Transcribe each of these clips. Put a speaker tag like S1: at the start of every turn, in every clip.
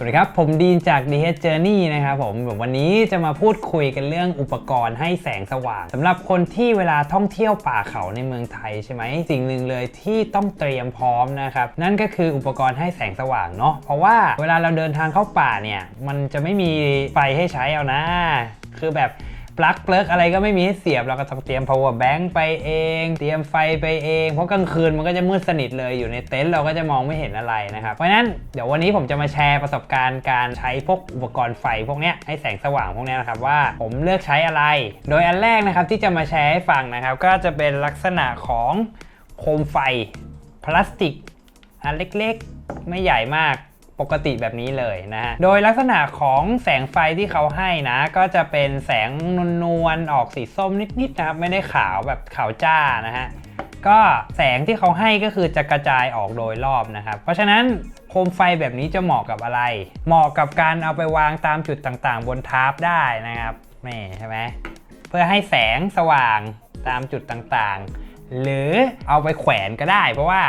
S1: สวัสดีครับ ผมดีนจาก DH Journey นะครับผมวันนี้จะมาพูดคุยกันเรื่องอุปกรณ์ให้แสงสว่างสำหรับคนที่เวลาท่องเที่ยวป่าเขาในเมืองไทยใช่ไหมสิ่งหนึ่งเลยที่ต้องเตรียมพร้อมนะครับนั่นก็คืออุปกรณ์ให้แสงสว่างเนาะเพราะว่าเวลาเราเดินทางเข้าป่าเนี่ยมันจะไม่มีไฟให้ใช้เอานะ คือแบบ ปลั๊กเปลิกอะไรก็ไม่มีให้เสียบเราก็ต้องเตรียม power bank ไปเอง เตรียมไฟไปเอง เพราะกลางคืนมันก็จะมืดสนิทเลยอยู่ในเต็นท์เราก็จะมองไม่เห็นอะไรนะครับ เพราะฉะนั้นเดี๋ยววันนี้ผมจะมาแชร์ประสบการณ์การใช้พวกอุปกรณ์ไฟพวกเนี้ยให้แสงสว่างพวกเนี้ยนะครับว่าผมเลือกใช้อะไร โดยอันแรกนะครับที่จะมาแชร์ให้ฟังนะครับ ก็จะเป็นลักษณะของโคมไฟพลาสติกอันเล็กๆ ไม่ใหญ่มาก ปกติแบบนี้เลยนะฮะ โดยลักษณะของแสงไฟที่เขาให้นะ ก็จะเป็นแสงนวลๆออกสีส้มนิดๆนะครับ ไม่ได้ขาวแบบขาวจ้านะฮะ ก็แสงที่เขาให้ก็คือจะกระจายออกโดยรอบนะครับ เพราะฉะนั้นโคมไฟแบบนี้จะเหมาะกับอะไร เหมาะกับการเอาไปวางตามจุดต่างๆ บนทาร์ปได้นะครับนี่ใช่ไหมเพื่อให้แสงสว่างตามจุดต่างๆ หรือเอาไปแขวนก็ได้ เพราะว่า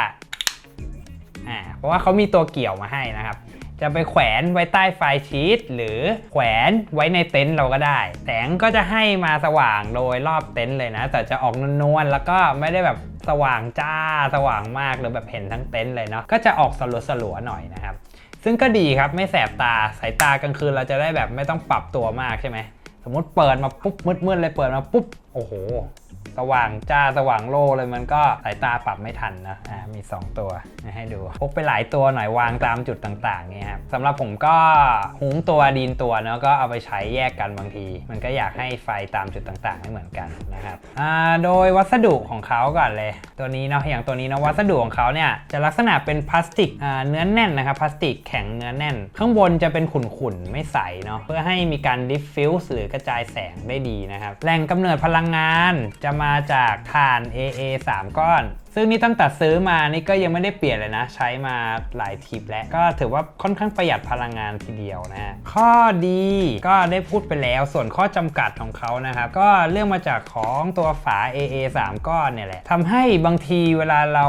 S1: อ่าเพราะว่าเขามีตัวเกี่ยวมาให้นะครับ จะไปแขวนไว้ใต้ไฟชีตหรือแขวนไว้ในเต็นท์เราก็ได้ แสงก็จะให้มาสว่างโดยรอบเต็นท์เลยนะ แต่จะออกนวลๆแล้วก็ไม่ได้แบบสว่างจ้าสว่างมากหรือแบบเห็นทั้งเต็นท์เลยเนาะก็จะออกสลัวๆหน่อยนะครับ ซึ่งก็ดีครับไม่แสบตาสายตากลางคืนเราจะได้แบบไม่ต้องปรับตัวมากใช่ไหมสมมติเปิดมาปุ๊บมืดๆเลยเปิดมาปุ๊บโอ้โห สว่างจ้าสว่างโล่เลยมันก็สายตาปรับไม่ทันนะอ่ามี 2 ตัวให้ดูพกไปหลายตัวหน่อยวางตามจุดต่างๆเนี่ยครับสำหรับผมก็หุงตัวดีนตัวเนาะก็เอาไปใช้แยกกันบางที มันก็อยากให้ไฟตามจุดต่างๆไม่เหมือนกันนะครับอ่าโดยวัสดุของเขาก่อนเลย ตัวนี้เนาะอย่างตัวนี้เนาะวัสดุของเขาเนี่ยจะลักษณะเป็นพลาสติกอ่าเนื้อแน่นนะครับพลาสติกแข็งเนื้อแน่น ข้างบนจะเป็นขุ่นๆไม่ใสเนาะเพื่อให้มีการดิฟฟิวส์หรือกระจายแสงได้ดีนะครับแหล่งกำเนิดพลังงานจะมาจากถ่าน AA 3 ก้อน ซึ่งนี่ตั้งแต่ซื้อมานี่ก็ยังไม่ได้เปลี่ยนเลยนะ ใช้มาหลายทิปแล้วก็ถือว่าค่อนข้างประหยัดพลังงานทีเดียวนะ ข้อดีก็ได้พูดไปแล้วส่วนข้อจำกัดของเขานะครับ ก็เรื่องมาจากของตัวฝา AA 3 ก้อนเนี่ยแหละทำให้บางทีเวลาเรา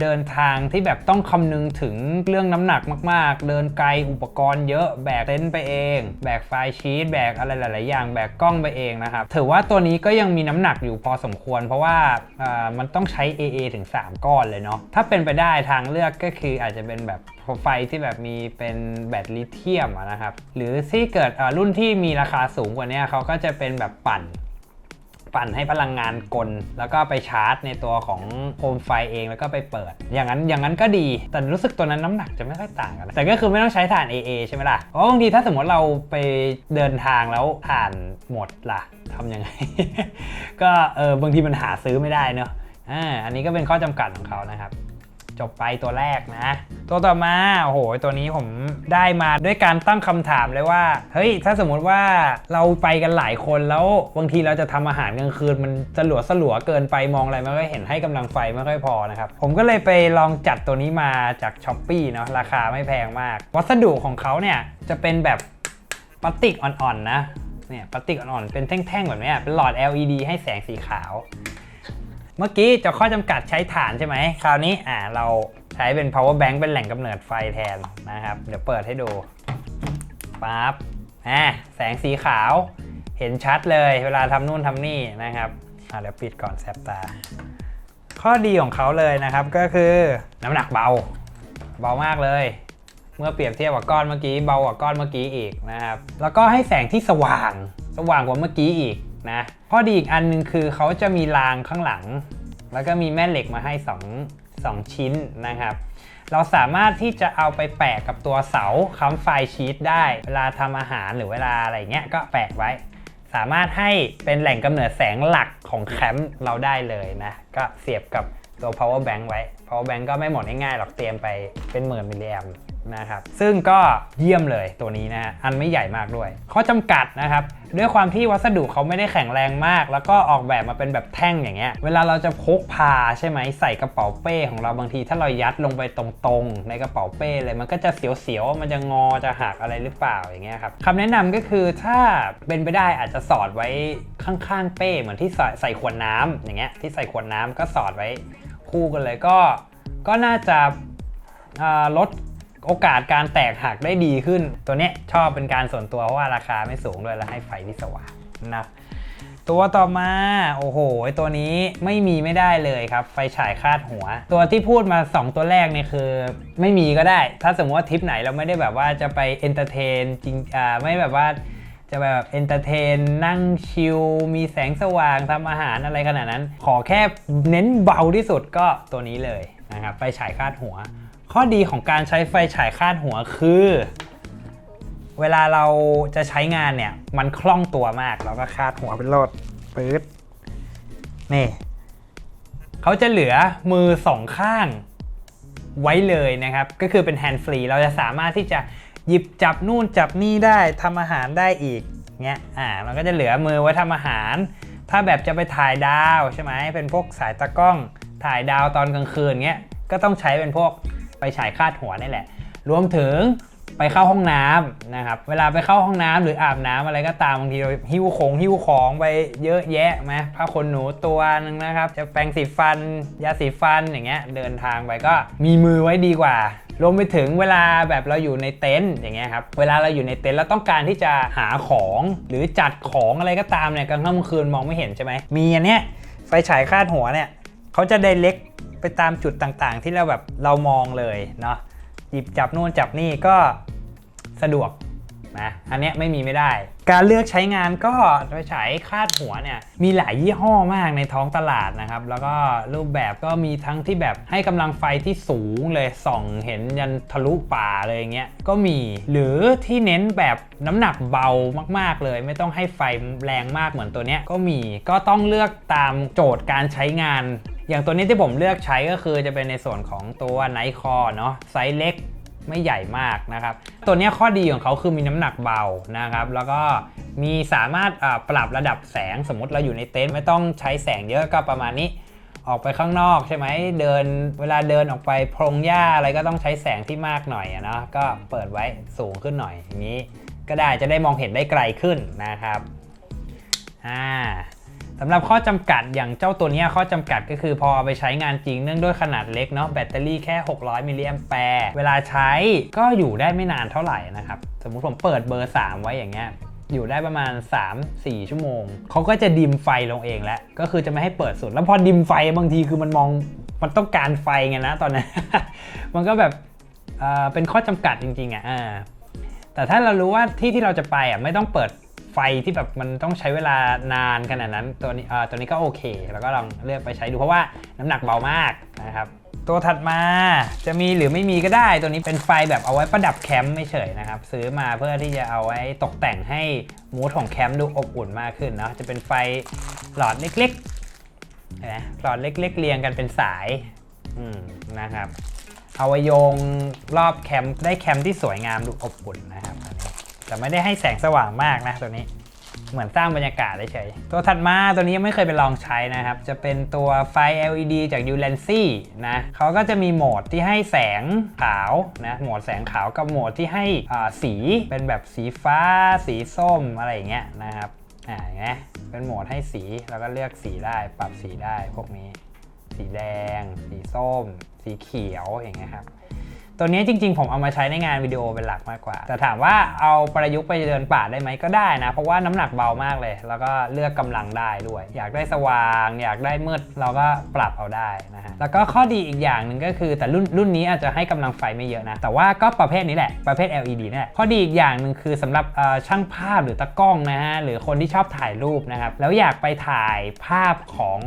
S1: เดินทางที่แบบต้องคำนึงถึงเรื่องน้ำหนักมาก ๆ เดินไกลอุปกรณ์เยอะแบกเต็นท์ไปเอง แบกไฟล์ชีตแบกอะไรหลาย ๆ อย่างแบกกล้องไปเองนะครับถือว่าตัวนี้ก็ยังมีน้ำหนักอยู่พอสมควร เพราะว่าอ่ามันต้องใช้ AA ถึง3 ก้อนเลยเนาะถ้าเป็นไปได้ทางเลือกก็คืออาจจะเป็นแบบไฟที่แบบมีเป็นแบตลิเธียมนะครับ หรือที่เกิดรุ่นที่มีราคาสูงกว่านี้เขาก็จะเป็นแบบปั่นปั่นให้พลังงานกล แล้วก็ไปชาร์จในตัวของโคมไฟเองแล้วก็ไปเปิด อย่างนั้นอย่างนั้นก็ดี แต่รู้สึกตัวนั้นน้ำหนักจะไม่ค่อยต่างกัน แต่ก็คือไม่ต้องใช้ถ่าน AA ใช่ไหมล่ะ เพราะบางทีถ้าสมมติเราไปเดินทางแล้วถ่านหมดล่ะทำยังไง ก็เออบางทีมันหาซื้อไม่ได้เนอะ อ่าอันนี้ก็เป็นข้อจำกัดของเขานะครับ จบไปตัวแรกนะ ตัวต่อมาโอ้โหตัวนี้ผมได้มาด้วยการตั้งคำถามเลยว่าเฮ้ยถ้าสมมุติว่าเราไปกันหลายคนแล้วบางทีเราจะทำอาหารกลางคืนมันสลัวสลัวเกินไปมองอะไรไม่ค่อยเห็นให้กำลังไฟไม่ค่อยพอนะครับผมก็เลยไปลองจัดตัวนี้มาจากช้อปปีเนาะราคาไม่แพงมาก วัสดุของเขาเนี่ยจะเป็นแบบพลาสติกอ่อนๆนะเนี่ยพลาสติกอ่อนๆเป็นแท่งๆแบบนี้เป็นหลอด LED ให้แสงสีขาว เมื่อกี้จะข้อจำกัดใช้ฐานใช่ไหม คราวนี้อ่าเราใช้เป็น power bank เป็นแหล่งกำเนิดไฟแทนนะครับ เดี๋ยวเปิดให้ดูปั๊บอ่าแสงสีขาวเห็นชัดเลยเวลาทำนู่นทำนี่นะครับอ่าเดี๋ยวปิดก่อนแสบตา ข้อดีของเขาเลยนะครับก็คือน้ำหนักเบา เบามากเลย เมื่อเปรียบเทียบกับก้อนเมื่อกี้เบากว่าก้อนเมื่อกี้อีกนะครับ แล้วก็ให้แสงที่สว่าง สว่างกว่าเมื่อกี้อีก นะข้อดีอีกอันหนึงคือเขาจะมีรางข้างหลัง แล้วก็มีแม่เหล็กมาให้2 2 ชิ้นนะครับ เราสามารถที่จะเอาไปแปะกับตัวเสาค้ำไฟชีตได้ เวลาทำอาหารหรือเวลาอะไรเงี้ยก็แปะไว้ สามารถให้เป็นแหล่งกำเนิดแสงหลักของแคมป์เราได้เลยนะ ก็เสียบกับตัว power bank ไว้ power bank ก็ไม่หมดง่ายๆหรอกเตรียมไปเป็นหมื่นมิลลิแอม นะครับซึ่งก็เยี่ยมเลยตัวนี้นะฮะอันไม่ใหญ่มากด้วย ข้อจำกัดนะครับด้วยความที่วัสดุเขาไม่ได้แข็งแรงมาก แล้วก็ออกแบบมาเป็นแบบแท่งอย่างเงี้ยเวลาเราจะพกพาใช่ไหมใส่กระเป๋าเป้ของเราบางที ถ้าเรายัดลงไปตรงๆ ในกระเป๋าเป้เลยมันก็จะเสียวๆมันจะงอจะหักอะไรหรือเปล่าอย่างเงี้ยครับคำแนะนำก็คือถ้าเป็นไปได้อาจจะสอดไว้ข้างๆเป้เหมือนที่ใส่ขวดน้ำอย่างเงี้ยที่ใส่ขวดน้ำก็สอดไว้คู่กันเลยก็ก็น่าจะลด โอกาสการแตกหักได้ดีขึ้น ตัวเนี้ยชอบเป็นการส่วนตัวเพราะว่าราคาไม่สูงด้วยและให้ไฟที่สว่างนะตัวต่อมา โอ้โห ตัวนี้ไม่มีไม่ได้เลยครับ ไฟฉายคาดหัว ตัวที่พูดมา 2 ตัวแรกเนี่ยคือ ไม่มีก็ได้ ถ้าสมมติว่าทริปไหนเราไม่ได้แบบว่าจะไปเอนเตอร์เทนจริงอ่าไม่แบบว่าจะแบบเอนเตอร์เทนนั่งชิลมีแสงสว่างทำอาหารอะไรขนาดนั้น ขอแค่เน้นเบาที่สุดก็ตัวนี้เลยนะครับไฟฉายคาดหัว ข้อดีของการใช้ไฟฉายคาดหัวคือ เวลาเราจะใช้งานเนี่ย มันคล่องตัวมากเราก็คาดหัวเป็นโลดปื๊ดนี่เขาจะเหลือมือสองข้างไว้เลยนะครับ ก็คือเป็นแฮนด์ฟรีเราจะสามารถที่จะหยิบจับนู่นจับนี่ได้ทำอาหารได้อีกเงี้ยอ่ามันก็จะเหลือมือไว้ทำอาหาร ถ้าแบบจะไปถ่ายดาวใช่ไหมเป็นพวกสายตากล้องถ่ายดาวตอนกลางคืนเงี้ยก็ต้องใช้เป็นพวก ไปฉายคาดหัวนี่แหละ รวมถึงไปเข้าห้องน้ำนะครับ เวลาไปเข้าห้องน้ำหรืออาบน้ำอะไรก็ตามบางทีเราหิ้วของหิ้วของไปเยอะแยะไหมผ้าขนหนูตัวหนึงนะครับ จะแปรงสีฟัน ยาสีฟันอย่างเงี้ยเดินทางไปก็มีมือไว้ดีกว่ารวมไปถึงเวลาแบบเราอยู่ในเต็นท์อย่างเงี้ยครับ เวลาเราอยู่ในเต็นท์เราต้องการที่จะหาของหรือจัดของอะไรก็ตามเนี่ยกลางค่ำกลางคืนมองไม่เห็นใช่ไหมมีอันเนี้ยไฟฉายคาดหัวเนี่ยเขาจะไดเล็ก ไปตามจุดต่างๆ ที่เราแบบเรามองเลยเนาะหยิบจับนู่นจับนี่ก็สะดวกนะอันเนี้ยไม่มีไม่ได้ การเลือกใช้งานก็ไฟฉายคาดหัวเนี่ยมีหลายยี่ห้อมากในท้องตลาดนะครับ แล้วก็รูปแบบก็มีทั้งที่แบบให้กำลังไฟที่สูงเลยส่องเห็นยันทะลุป่าเลยอย่างเงี้ยก็มีหรือที่เน้นแบบน้ำหนักเบามาก ๆ เลย ไม่ต้องให้ไฟแรงมากเหมือนตัวเนี้ยก็มีก็ต้องเลือกตามโจทย์การใช้งาน อย่างตัวนี้ที่ผมเลือกใช้ก็คือจะเป็นในส่วนของตัวไนคอเนาะไซส์เล็กไม่ใหญ่มากนะครับ ตัวนี้ข้อดีของเขาคือมีน้ำหนักเบานะครับ แล้วก็มีสามารถปรับระดับแสงสมมติเราอยู่ในเต็นท์ไม่ต้องใช้แสงเยอะก็ประมาณนี้ ออกไปข้างนอกใช่ไหมเดินเวลาเดินออกไปพรงหญ้าอะไรก็ต้องใช้แสงที่มากหน่อยเนาะก็เปิดไว้สูงขึ้นหน่อยอย่างนี้ ก็ได้จะได้มองเห็นได้ไกลขึ้นนะครับอ่า สำหรับข้อจำกัดอย่างเจ้าตัวนี้ข้อจำกัดก็คือพอไปใช้งานจริงเนื่องด้วยขนาดเล็กเนาะแบตเตอรี่แค่ 600 มิลลิแอมแปร์เวลาใช้ก็อยู่ได้ไม่นานเท่าไหร่นะครับ สมมุติผมเปิดเบอร์ 3 ไว้อย่างเงี้ยอยู่ได้ประมาณ 3-4 ชั่วโมง เขาก็จะดิมไฟลงเองแล้ว ก็คือจะไม่ให้เปิดสุด แล้วพอดิมไฟบางทีคือมันมองมันต้องการไฟไงนะตอนนั้น มันก็แบบเอ่อเป็นข้อจำกัดจริงๆอะอ่าแต่ถ้าเรารู้ว่าที่ที่เราจะไปอะไม่ต้องเปิด ไฟที่แบบมันต้องใช้เวลานานขนาดนั้นตัวนี้ตัวนี้ก็โอเค แล้วก็ลองเลือกไปใช้ดูเพราะว่าน้ำหนักเบามากนะครับตัวถัดมาจะมีหรือไม่มีก็ได้ ตัวนี้เป็นไฟแบบเอาไว้ประดับแคมป์ไม่เฉยนะครับ ซื้อมาเพื่อที่จะเอาไว้ตกแต่งให้มูดของแคมป์ดูอบอุ่นมากขึ้นเนาะจะเป็นไฟหลอดเล็กๆนไหลอดเล็ก ๆ เรียงกันเป็นสายอืมนะครับเอาไว้โยงรอบแคมป์ได้แคมป์ที่สวยงามดูอบอุ่นนะครับ แต่ไม่ได้ให้แสงสว่างมากนะตัวนี้ เหมือนสร้างบรรยากาศเฉยๆตัวถัดมาตัวนี้ยังไม่เคยไปลองใช้นะครับ จะเป็นตัวไฟ LED จาก u l a n c y นะเขาก็จะมีโหมดที่ให้แสงขาวนะโหมดแสงขาวกับโหมดที่ให้สีเป็นแบบสีฟ้า สีส้มอะไรอย่างเงี้ยนะครับอ่าเห็นไหมเป็นโหมดให้สีแล้วก็เลือกสีได้ปรับสีได้พวกนี้ สีแดง สีส้ม สีเขียวอย่างเงี้ยครับ ตัวนี้จริงๆ ผมเอามาใช้ในงานวิดีโอเป็นหลักมากกว่า แต่ถามว่าเอาประยุกต์ไปเดินป่าได้ไหมก็ได้นะ เพราะว่าน้ำหนักเบามากเลย แล้วก็เลือกกำลังได้ด้วย อยากได้สว่าง อยากได้มืดเราก็ปรับเอาได้นะฮะแล้วก็ข้อดีอีกอย่างหนึ่งก็คือแต่รุ่นรุ่นนี้อาจจะให้กำลังไฟไม่เยอะนะ แต่ว่าก็ประเภทนี้แหละประเภท LED นี่แหละข้อดีอีกอย่างหนึ่งคือสำหรับช่างภาพหรือตากล้องนะฮะหรือคนที่ชอบถ่ายรูปนะครับแล้วอยากไปถ่ายภาพของ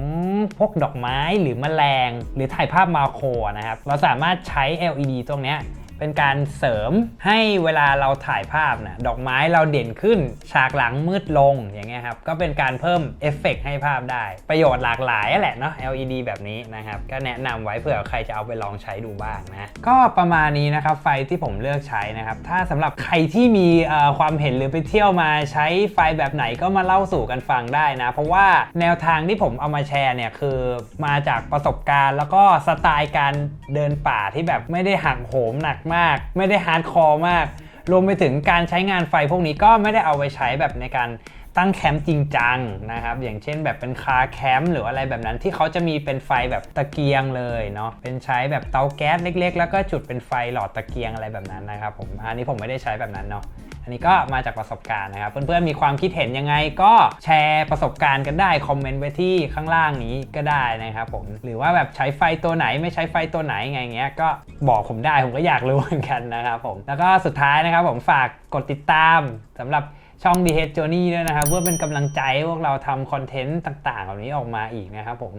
S1: พวกดอกไม้หรือแมลง หรือถ่ายภาพมาโครนะครับเราสามารถใช้ LED ตรงนี้ย เป็นการเสริมให้เวลาเราถ่ายภาพนะดอกไม้เราเด่นขึ้น ฉากหลังมืดลงอย่างเงี้ยครับ ก็เป็นการเพิ่มเอฟเฟกต์ให้ภาพได้ ประโยชน์หลากหลายแหละเนาะ LED แบบนี้นะครับ ก็แนะนำไว้เผื่อใครจะเอาไปลองใช้ดูบ้างนะ ก็ประมาณนี้นะครับ ไฟที่ผมเลือกใช้นะครับ ถ้าสำหรับใครที่มีความเห็นหรือไปเที่ยวมาใช้ไฟแบบไหนก็มาเล่าสู่กันฟังได้นะ เพราะว่าแนวทางที่ผมเอามาแชร์เนี่ยคือมาจากประสบการณ์ แล้วก็สไตล์การเดินป่าที่แบบไม่ได้หักโหมหนักมาก ไม่ได้ฮาร์ดคอร์มาก รวมไปถึงการใช้งานไฟพวกนี้ก็ไม่ได้เอาไปใช้แบบในการตั้งแคมป์จริงจังนะครับ อย่างเช่นแบบเป็นคาแคมป์หรืออะไรแบบนั้นที่เขาจะมีเป็นไฟแบบตะเกียงเลยเนาะเป็นใช้แบบเตาแก๊สเล็ก ๆ แล้วก็จุดเป็นไฟหลอดตะเกียงอะไรแบบนั้นนะครับผมอันนี้ผมไม่ได้ใช้แบบนั้นเนาะ อันนี้ก็มาจากประสบการณ์นะครับ เพื่อนๆมีความคิดเห็นยังไงก็แชร์ประสบการณ์กันได้คอมเมนต์ไว้ที่ข้างล่างนี้ก็ได้นะครับผมหรือว่าแบบใช้ไฟตัวไหนไม่ใช้ไฟตัวไหนไงเงี้ยก็บอกผมได้ผมก็อยากรู้เหมือนกันนะครับผมแล้วก็สุดท้ายนะครับผมฝากกดติดตามสำหรับช่อง d h Journey ด้วยนะครับ เพื่อเป็นกำลังใจพวกเราทำคอนเทนต์ต่างๆเหล่านี้ออกมาอีกนะครับผม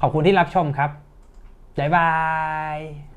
S1: ขอบคุณที่รับชมครับ บ๊ายบาย